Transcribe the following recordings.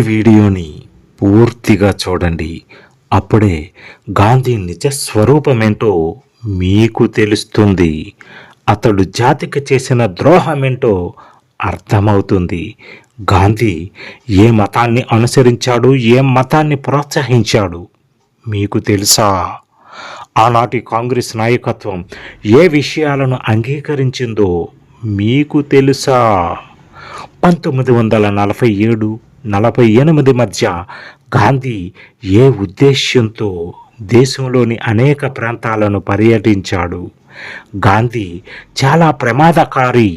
వీడియోని పూర్తిగా చూడండి. అప్పుడే గాంధీ నిజ స్వరూపమేంటో మీకు తెలుస్తుంది. అతడు జాతికి చేసిన ద్రోహమేంటో అర్థమవుతుంది. గాంధీ ఏ మతాన్ని అనుసరించాడు ఏ మతాన్ని ప్రోత్సహించాడు మీకు తెలుసా? ఆనాటి కాంగ్రెస్ నాయకత్వం ఏ విషయాలను అంగీకరించిందో మీకు తెలుసా? పంతొమ్మిది వందల నలభై ఏడు నలభై ఎనిమిది మధ్య గాంధీ ఏ ఉద్దేశ్యంతో దేశంలోని అనేక ప్రాంతాలను పర్యటించాడు? గాంధీ చాలా ప్రమాదకారి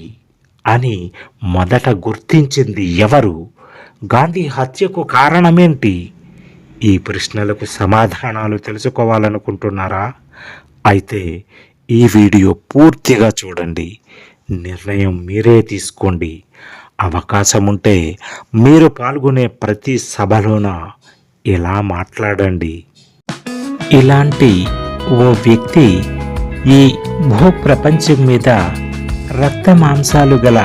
అని మొదట గుర్తించింది ఎవరు? గాంధీ హత్యకు కారణమేంటి? ఈ ప్రశ్నలకు సమాధానాలు తెలుసుకోవాలనుకుంటున్నారా? అయితే ఈ వీడియో పూర్తిగా చూడండి. నిర్ణయం మీరే తీసుకోండి. అవకాశం ఉంటే మీరు పాల్గొనే ప్రతి సభలోన ఇలా మాట్లాడండి. ఇలాంటి ఓ వ్యక్తి ఈ భూప్రపంచం మీద రక్త మాంసాలు గల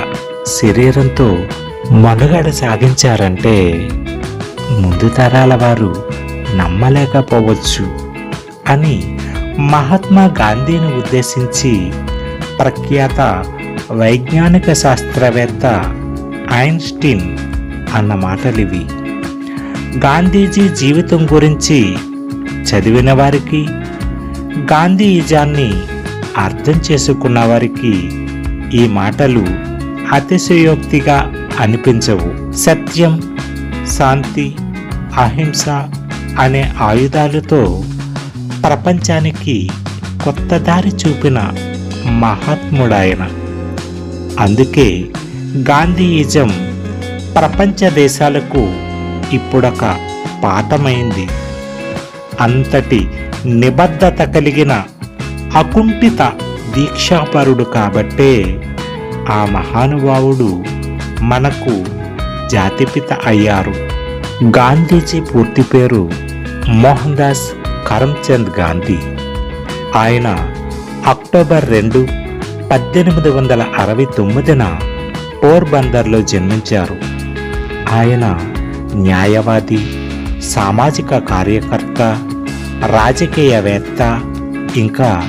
శరీరంతో మనుగడ సాగించారంటే ముందు తరాల వారు నమ్మలేకపోవచ్చు అని మహాత్మా గాంధీని ఉద్దేశించి ప్రఖ్యాత వైజ్ఞానిక శాస్త్రవేత్త ఐన్స్టీన్ అన్న మాటలివి. గాంధీజీ జీవితం గురించి చదివిన వారికి గాంధీజాన్ని అర్థం చేసుకున్న వారికి ఈ మాటలు అతిశయోక్తిగా అనిపించవు. సత్యం శాంతి అహింస అనే ఆయుధాలతో ప్రపంచానికి కొత్త దారి చూపిన మహాత్ముడాయన. అందుకే గాంధీయిజం ప్రపంచ దేశాలకు ఇప్పుడొక పాఠమైంది. అంతటి నిబద్ధత కలిగిన అకుంఠిత దీక్షాపరుడు కాబట్టే ఆ మహానుభావుడు మనకు జాతిపిత అయ్యారు. గాంధీజీ పూర్తి పేరు మోహన్ దాస్ కరమ్చంద్ గాంధీ. ఆయన అక్టోబర్ రెండు పద్దెనిమిది వందల అరవై తొమ్మిదిన పోర్బందర్లో జన్మించారు. ఆయన న్యాయవాది సామాజిక కార్యకర్త రాజకీయవేత్త ఇంకా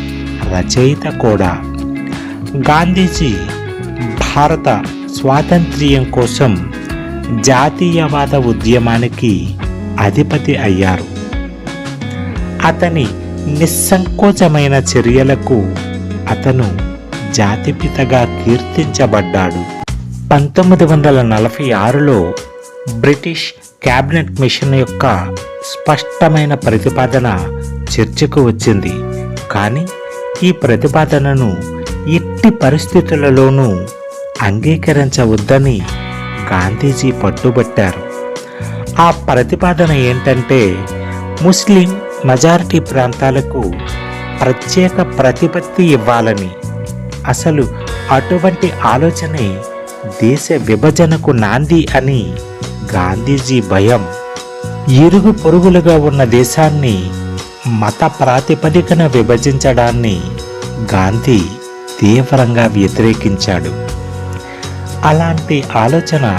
రచయిత కూడా. గాంధీజీ భారత స్వాతంత్ర్యం కోసం జాతీయవాద ఉద్యమానికి అధిపతి అయ్యారు. అతని నిస్సంకోచమైన చర్యలకు అతను జాతిపితగా కీర్తించబడ్డాడు. పంతొమ్మిది వందల నలభై ఆరులో బ్రిటిష్ క్యాబినెట్ మిషన్ యొక్క స్పష్టమైన ప్రతిపాదన చర్చకు వచ్చింది. కానీ ఈ ప్రతిపాదనను ఎట్టి పరిస్థితులలోనూ అంగీకరించవద్దని గాంధీజీ పట్టుబట్టారు. ఆ ప్రతిపాదన ఏంటంటే ముస్లిం మెజారిటీ ప్రాంతాలకు ప్రత్యేక ప్రతిపత్తి ఇవ్వాలని. అసలు అటువంటి ఆలోచనే దేశ విభజనకు నాంది అని గాంధీజీ భయం. ఇరుగు పొరుగులుగా ఉన్న దేశాన్ని మత ప్రాతిపదికన విభజించడాన్ని గాంధీ తీవ్రంగా వ్యతిరేకించాడు. అలాంటి ఆలోచన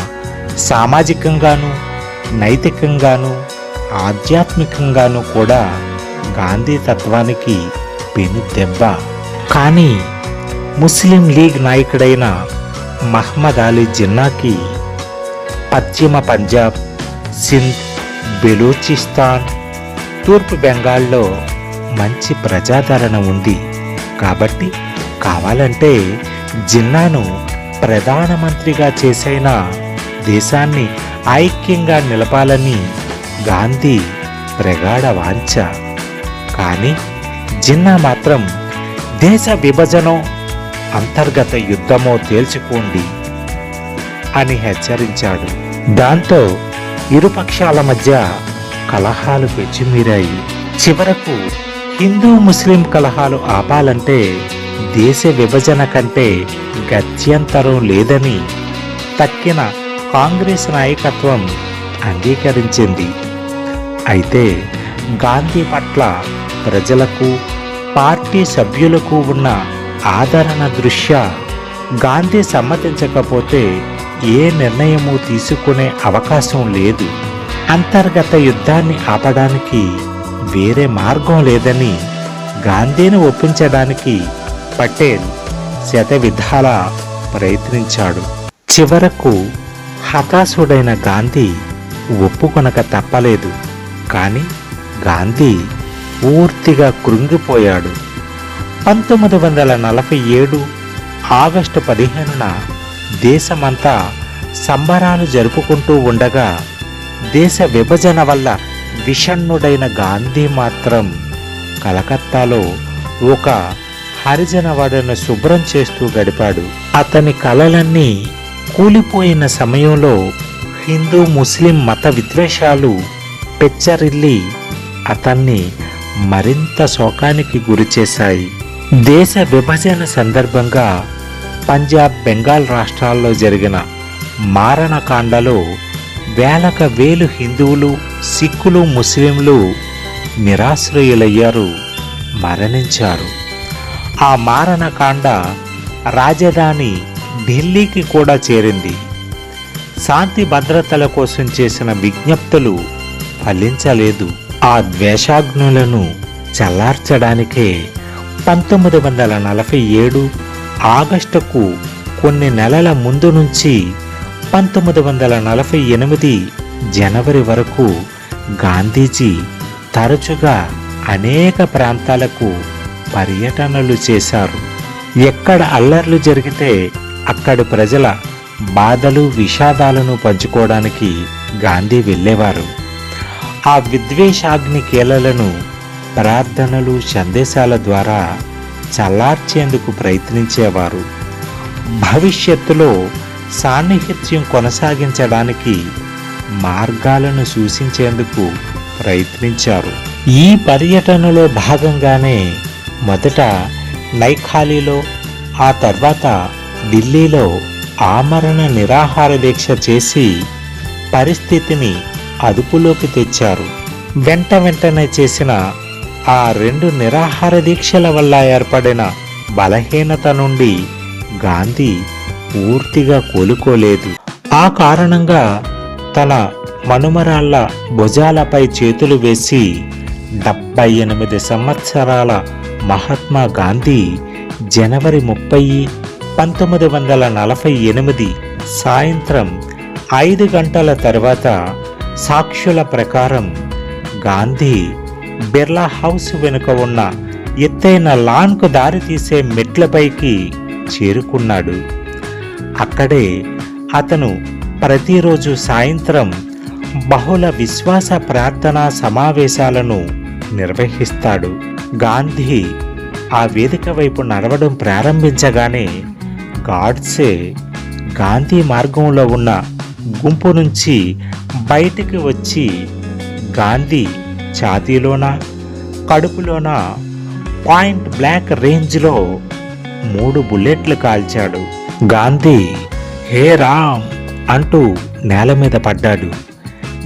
సామాజికంగాను నైతికంగాను ఆధ్యాత్మికంగాను కూడా గాంధీ తత్వానికి పెను దెబ్బ కానీ ముస్లిం లీగ్ నాయకుడైన మహ్మద్ అలీ జిన్నాకి పశ్చిమ పంజాబ్ సింధ్ బెలూచిస్తాన్ తూర్పు బెంగాల్లో మంచి ప్రజాదరణ ఉంది. కాబట్టి కావాలంటే జిన్నాను ప్రధానమంత్రిగా చేసైన దేశాన్ని ఐక్యంగా నిలపాలని గాంధీ ప్రగాఢ వాంఛ. కానీ జిన్నా మాత్రం దేశ విభజనం అంతర్గత యుద్ధమో తేల్చుకోండి అని హెచ్చరించాడు. దాంతో ఇరుపక్షాల మధ్య కలహాలు పెచ్చిమీరాయి. చివరకు హిందూ ముస్లిం కలహాలు ఆపాలంటే దేశ విభజన కంటే గత్యంతరం లేదని తక్కిన కాంగ్రెస్ నాయకత్వం అంగీకరించింది. అయితే గాంధీ పట్ల ప్రజలకు పార్టీ సభ్యులకు ఉన్న ఆదరణ దృష్ట్యా గాంధీ సమ్మతించకపోతే ఏ నిర్ణయము తీసుకునే అవకాశం లేదు. అంతర్గత యుద్ధాన్ని ఆపడానికి వేరే మార్గం లేదని గాంధీని ఒప్పించడానికి పటేల్ శత విధాలా ప్రయత్నించాడు. చివరకు హతాశుడైన గాంధీ ఒప్పుకొనక తప్పలేదు. కానీ గాంధీ పూర్తిగా కృంగిపోయాడు. పంతొమ్మిది వందల నలభై ఏడు ఆగస్టు పదిహేనున దేశమంతా సంబరాలు జరుపుకుంటూ ఉండగా దేశ విభజన వల్ల విషణ్ణుడైన గాంధీ మాత్రం కలకత్తాలో ఒక హరిజన వాడను శుభ్రం చేస్తూ గడిపాడు. అతని కలలన్నీ కూలిపోయిన సమయంలో హిందూ ముస్లిం మత విద్వేషాలు పెచ్చరిల్లి అతన్ని మరింత శోకానికి గురిచేశాయి. దేశ విభజన సందర్భంగా పంజాబ్ బెంగాల్ రాష్ట్రాల్లో జరిగిన మారణకాండలో వేలక వేలు హిందువులు సిక్కులు ముస్లింలు నిరాశ్రయులయ్యారు మరణించారు. ఆ మారణకాండ రాజధాని ఢిల్లీకి కూడా చేరింది. శాంతి భద్రతల కోసం చేసిన విజ్ఞప్తులు ఫలించలేదు. ఆ ద్వేషాగ్నులను చల్లార్చడానికే పంతొమ్మిది వందల నలభై ఏడు ఆగస్టుకు కొన్ని నెలల ముందు నుంచి పంతొమ్మిది వందల నలభై ఎనిమిది జనవరి వరకు గాంధీజీ తరచుగా అనేక ప్రాంతాలకు పర్యటనలు చేశారు. ఎక్కడ అల్లర్లు జరిగితే అక్కడి ప్రజల బాధలు విషాదాలను పంచుకోవడానికి గాంధీ వెళ్ళేవారు. ఆ విద్వేషాగ్ని కీలలను ప్రార్థనలు సందేశాల ద్వారా చల్లార్చేందుకు ప్రయత్నించేవారు. భవిష్యత్తులో సాన్నిహిత్యం కొనసాగించడానికి మార్గాలను సూచించేందుకు ప్రయత్నించారు. ఈ పర్యటనలో భాగంగానే మొదట నైఖాలీలో ఆ తర్వాత ఢిల్లీలో ఆమరణ నిరాహార దీక్ష చేసి పరిస్థితిని అదుపులోకి తెచ్చారు. వెంట వెంటనే చేసిన ఆ రెండు నిరాహార దీక్షల వల్ల ఏర్పడిన బలహీనత నుండి గాంధీ పూర్తిగా కోలుకోలేదు. ఆ కారణంగా తన మనుమరాళ్ళ భుజాలపై చేతులు వేసి డెబ్బై ఎనిమిది సంవత్సరాల మహాత్మా గాంధీ జనవరి ముప్పై పంతొమ్మిది వందల నలభై ఎనిమిది సాయంత్రం ఐదు గంటల తర్వాత సాక్షుల ప్రకారం గాంధీ బిర్లా హౌస్ వెనుక ఉన్న ఎత్తైన లాన్కు దారితీసే మెట్లపైకి చేరుకున్నాడు. అక్కడే అతను ప్రతిరోజు సాయంత్రం బహుళ విశ్వాస ప్రార్థనా సమావేశాలను నిర్వహిస్తాడు. గాంధీ ఆ వేదిక వైపు నడవడం ప్రారంభించగానే గాడ్సే గాంధీ మార్గంలో ఉన్న గుంపు నుంచి బయటికి వచ్చి గాంధీ ఛాతీలోన కడుపులోన? పాయింట్ బ్లాక్ రేంజ్లో మూడు బుల్లెట్లు కాల్చాడు. గాంధీ హే రామ్ అంటూ నేల మీద పడ్డాడు.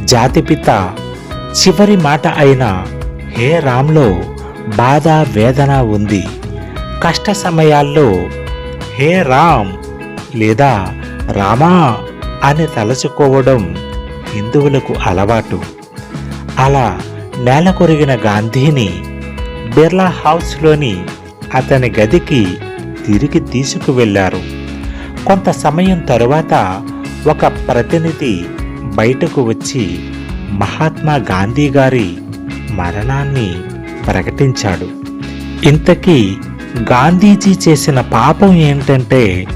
జాతిపిత చివరి మాట అయిన హే రామ్లో బాధ వేదన ఉంది. కష్ట సమయాల్లో హే రామ్ లేదా రామా అని తలచుకోవడం హిందువులకు అలవాటు. అలా నేల కొరిగిన గాంధీని బిర్లా హౌస్లోని అతని గదికి తిరిగి తీసుకువెళ్ళారు కొంత సమయం తరువాత ఒక ప్రతినిధి బయటకు వచ్చి మహాత్మా గాంధీ గారి మరణాన్ని ప్రకటించాడు. ఇంతకీ గాంధీజీ చేసిన పాపం ఏంటంటే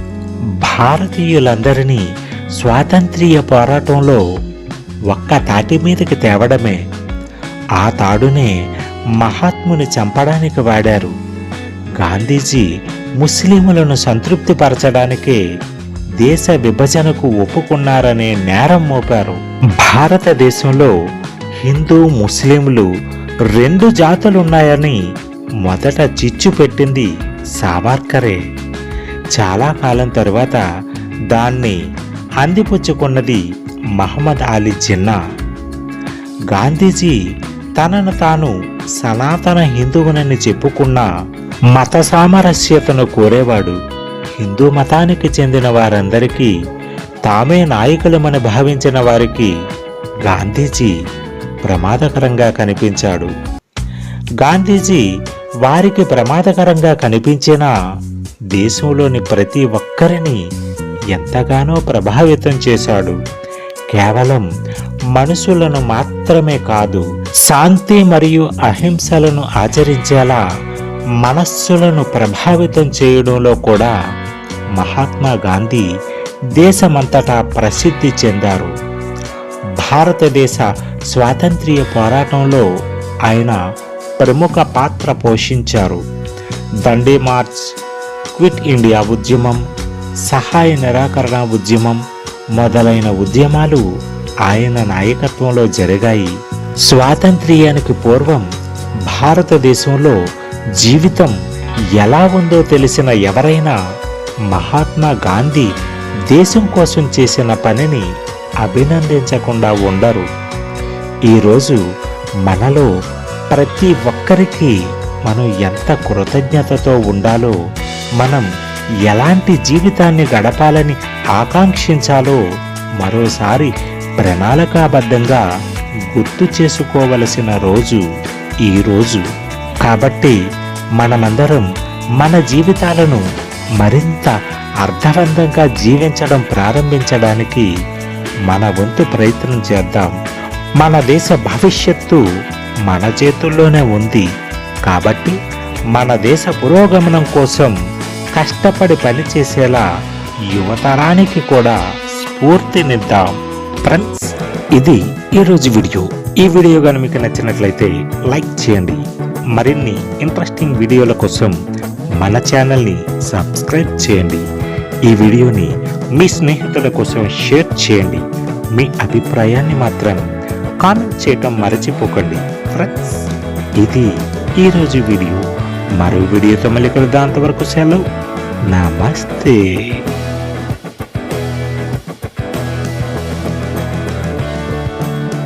భారతీయులందరినీ స్వాతంత్ర్య పోరాటంలో ఒక్క తాటి మీదకి తేవడమే. ఆ తాడునే మహాత్ముని చంపడానికి వాడారు. గాంధీజీ ముస్లింలను సంతృప్తిపరచడానికే దేశ విభజనకు ఒప్పుకున్నారనే నేరం మోపారు. భారతదేశంలో హిందూ ముస్లింలు రెండు జాతులున్నాయని మొదట చిచ్చు పెట్టింది సావర్కరే. చాలా కాలం తరువాత దాన్ని అందిపుచ్చుకున్నది మహమ్మద్ అలీ జిన్నా. గాంధీజీ తనను తాను సనాతన హిందువునని చెప్పుకున్న మత సామరస్యతను కోరేవాడు. హిందూ మతానికి చెందిన వారందరికీ తామే నాయకులమని భావించిన వారికి గాంధీజీ ప్రమాదకరంగా కనిపించాడు. గాంధీజీ వారికి ప్రమాదకరంగా కనిపించిన దేశంలోని ప్రతి ఒక్కరిని ఎంతగానో ప్రభావితం చేశాడు. కేవలం మనుషులను మాత్రమే కాదు శాంతి మరియు అహింసలను ఆచరించేలా మనస్సులను ప్రభావితం చేయడంలో కూడా మహాత్మా గాంధీ దేశమంతటా ప్రసిద్ధి చెందారు. భారతదేశ స్వాతంత్ర్య పోరాటంలో ఆయన ప్రముఖ పాత్ర పోషించారు. దండే మార్చ్ క్విట్ ఇండియా ఉద్యమం సహాయ నిరాకరణ ఉద్యమం మొదలైన ఉద్యమాలు ఆయన నాయకత్వంలో జరిగాయి. స్వాతంత్ర్యానికి పూర్వం భారతదేశంలో జీవితం ఎలా ఉందో తెలిసిన ఎవరైనా మహాత్మా గాంధీ దేశం కోసం చేసిన పనిని అభినందించకుండా ఉండరు. ఈరోజు మనలో ప్రతి ఒక్కరికి మనం ఎంత కృతజ్ఞతతో ఉండాలో మనం ఎలాంటి జీవితాన్ని గడపాలని ఆకాంక్షించాలో మరోసారి ప్రణాళికాబద్ధంగా గుర్తు చేసుకోవలసిన రోజు ఈ రోజు. కాబట్టి మనమందరం మన జీవితాలను మరింత అర్థవంతంగా జీవించడం ప్రారంభించడానికి మన వంతు ప్రయత్నం చేద్దాం. మన దేశ భవిష్యత్తు మన చేతుల్లోనే ఉంది. కాబట్టి మన దేశ పురోగమనం కోసం కష్టపడి పనిచేసేలా యువతరానికి కూడా స్ఫూర్తినిద్దాం. ఫ్రెండ్స్ ఇది ఈరోజు వీడియో. ఈ వీడియో కానీ మీకు నచ్చినట్లయితే లైక్ చేయండి. మరిన్ని ఇంట్రెస్టింగ్ వీడియోల కోసం మన ఛానల్ని సబ్స్క్రైబ్ చేయండి. ఈ వీడియోని మీ స్నేహితుల కోసం షేర్ చేయండి. మీ అభిప్రాయాన్ని మాత్రం కామెంట్ చేయటం మరచిపోకండి. ఫ్రెండ్స్ ఇది ఈరోజు వీడియో. మరో వీడియోతో మళ్ళీ కలుద్దాం. అంతవరకు సెలవు. నమస్తే.